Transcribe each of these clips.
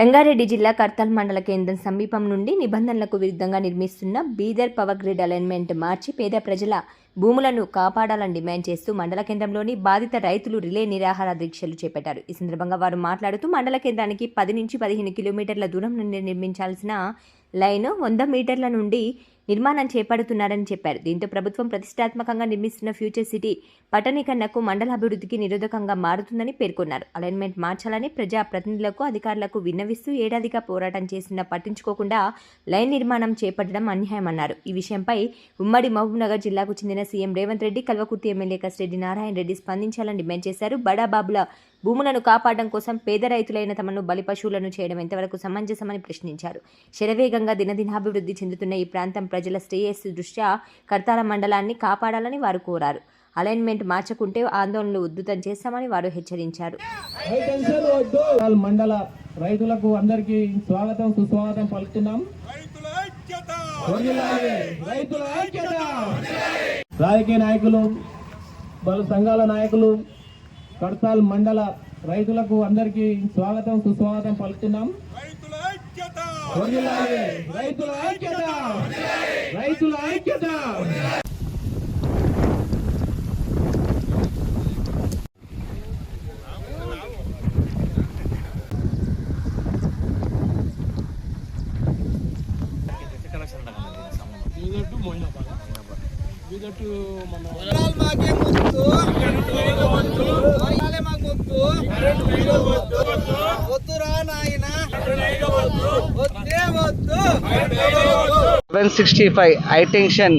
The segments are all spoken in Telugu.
రంగారెడ్డి జిల్లా కర్తాల్ మండల కేంద్రం సమీపం నుండి నిబంధనలకు విరుద్ధంగా నిర్మిస్తున్న బీదర్ పవర్ గ్రిడ్ అలైన్మెంట్ మార్చి పేద ప్రజల భూములను కాపాడాలని డిమాండ్ చేస్తూ మండల కేంద్రంలోని బాధిత రైతులు రిలే నిరాహార దీక్షలు చేపట్టారు. ఈ సందర్భంగా వారు మాట్లాడుతూ మండల కేంద్రానికి పది నుంచి పదిహేను కిలోమీటర్ల దూరం నుండి నిర్మించాల్సిన లైన్ వంద మీటర్ల నుండి నిర్మాణం చేపడుతున్నారని చెప్పారు. దీంతో ప్రభుత్వం ప్రతిష్టాత్మకంగా నిర్మిస్తున్న ఫ్యూచర్ సిటీ పట్టణీకరణకు మండల అభివృద్ధికి నిరోధకంగా మారుతుందని పేర్కొన్నారు. అలైన్మెంట్ మార్చాలని ప్రజా ప్రతినిధులకు అధికారులకు విన్నవిస్తూ ఏడాదిగా పోరాటం చేస్తున్న పట్టించుకోకుండా లైన్ నిర్మాణం చేపట్టడం అన్యాయమన్నారు. ఈ విషయంపై ఉమ్మడి మహబూబ్నగర్ జిల్లాకు చెందిన సీఎం రేవంత్ రెడ్డి కల్వకుర్తి ఎమ్మెల్యే కసిరెడ్డి నారాయణ రెడ్డి స్పందించాలని డిమాండ్ చేశారు. బడాబాబుల భూములను కాపాడడం కోసం పేద రైతులైన తమను బలి పశువులను చేయడం ఎంతవరకు సమంజసమని ప్రశ్నించారు. శరవేగంగా దినదినాభివృద్ధి చెందుతున్న ఈ ప్రాంతం ప్రజల శ్రేయస్సు దృష్ట్యా కర్తాల మండలాన్ని కాపాడాలని వారు కోరారు. అలైన్మెంట్ మార్చకుంటే ఆందోళనలు ఉద్ధృతం చేస్తామని వారు హెచ్చరించారు. మండల రైతులకు అందరికీ స్వాగతం సుస్వాగతం పలుకుతున్నాం. రైతుల రాజకీయ నాయకులు పలు సంఘాల నాయకులు కడతాల్ మండల రైతులకు అందరికీ స్వాగతం సుస్వాగతం పలుకుతున్నాం. రైతుల ఐక్యత వర్ధిల్లాలి. రైతుల ఐక్యత రైతుల seven sixty five high tension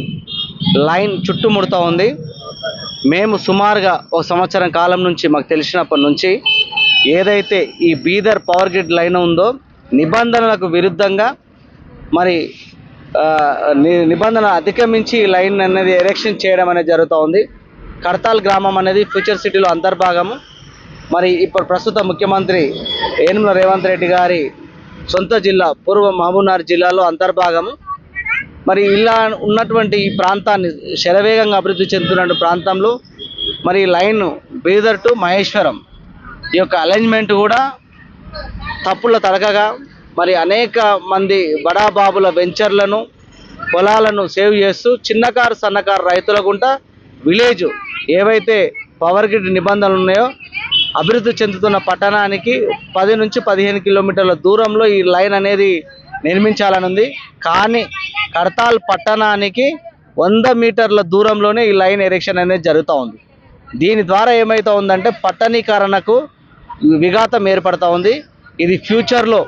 line చుట్టుముడుతూ ఉంది. మేము సుమారుగా ఒక సంవత్సరం కాలం నుంచి మాకు తెలిసినప్పటి నుంచి ఏదైతే ఈ బీదర్ పవర్ గ్రిడ్ లైన్ ఉందో నిబంధనలకు విరుద్ధంగా మరి నిబంధన అధిగమించి ఈ లైన్ అనేది ఎరెక్షన్ చేయడం అనేది జరుగుతూ ఉంది. కడతాల్ గ్రామం అనేది ఫ్యూచర్ సిటీలో అంతర్భాగము. మరి ఇప్పుడు ప్రస్తుత ముఖ్యమంత్రి ఏనుమల రేవంత్ రెడ్డి గారి సొంత జిల్లా పూర్వ మహబూబ్నగర్ జిల్లాలో అంతర్భాగము మరి ఇలా ఉన్నటువంటి ఈ ప్రాంతాన్ని శరవేగంగా అభివృద్ధి చెందుతున్న ప్రాంతంలో మరి లైన్ బీదర్ టు మహేశ్వరం ఈ యొక్క అలైన్మెంట్ కూడా తప్పుల తడకగా మరి అనేక మంది బడాబాబుల వెంచర్లను పొలాలను సేవ్ చేస్తూ చిన్నకారు సన్నకారు రైతులకుంట విలేజ్ ఏవైతే పవర్ గ్రిడ్ నిబంధనలు ఉన్నాయో అభివృద్ధి చెందుతున్న పట్టణానికి పది నుంచి పదిహేను కిలోమీటర్ల దూరంలో ఈ లైన్ అనేది నిర్మించాలని ఉంది కానీ కడతాల్ పట్టణానికి వంద మీటర్ల దూరంలోనే ఈ లైన్ ఎరెక్షన్ అనేది జరుగుతూ ఉంది. దీని ద్వారా ఏమవుతా ఉందంటే పట్టణీకరణకు విఘాతం ఏర్పడతా ఉంది. ఇది ఫ్యూచర్లో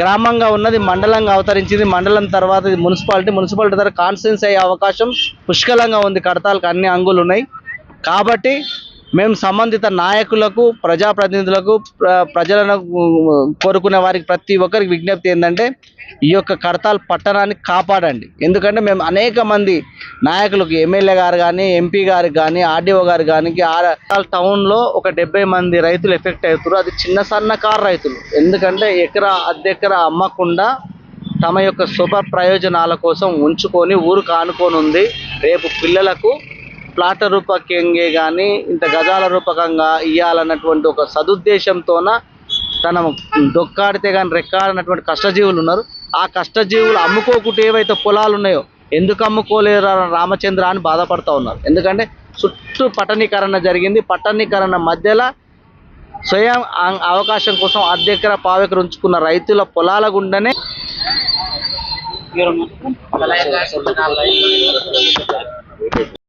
గ్రామంగా ఉన్నది మండలంగా అవతరించింది మండలం తర్వాత మున్సిపాలిటీ మున్సిపాలిటీ తర్వాత కాన్స్టెన్స్ అయ్యే అవకాశం పుష్కలంగా ఉంది. కడతాలకు అన్ని అంగులు ఉన్నాయి కాబట్టి మేము సంబంధిత నాయకులకు ప్రజాప్రతినిధులకు ప్ర- ప్రజలను కోరుకునే వారికి ప్రతి ఒక్కరికి విజ్ఞప్తి ఏంటంటే ఈ యొక్క కడతాల్ పట్టణాన్ని కాపాడండి. ఎందుకంటే మేము అనేక మంది నాయకులకు ఎమ్మెల్యే గారు కానీ ఎంపీ గారికి కానీ ఆర్డీఓ గారు కానీ కడతాల్ టౌన్లో ఒక డెబ్బై మంది రైతులు ఎఫెక్ట్ అవుతారు అది చిన్న సన్నకారు రైతులు. ఎందుకంటే ఎకరా అద్దెకరా అమ్మకుండా తమ యొక్క శుభ ప్రయోజనాల కోసం ఉంచుకొని ఊరు కానుకొని ఉంది. రేపు పిల్లలకు ప్లాట రూపకంగా కానీ ఇంత గజాల రూపకంగా ఇవ్వాలన్నటువంటి ఒక సదుద్దేశంతోన తన దొక్కాడితే కానీ రెక్కాడనటువంటి కష్టజీవులు ఉన్నారు. ఆ కష్టజీవులు అమ్ముకోకుండా ఏవైతే పొలాలు ఉన్నాయో ఎందుకు అమ్ముకోలేరు రామచంద్ర అని బాధపడుతూ ఉన్నారు. ఎందుకంటే చుట్టూ పట్టణీకరణ జరిగింది. పట్టణీకరణ మధ్యలో స్వయం అవకాశం కోసం అర్ధెకర పావెకర ఉంచుకున్న రైతుల పొలాల గుండనే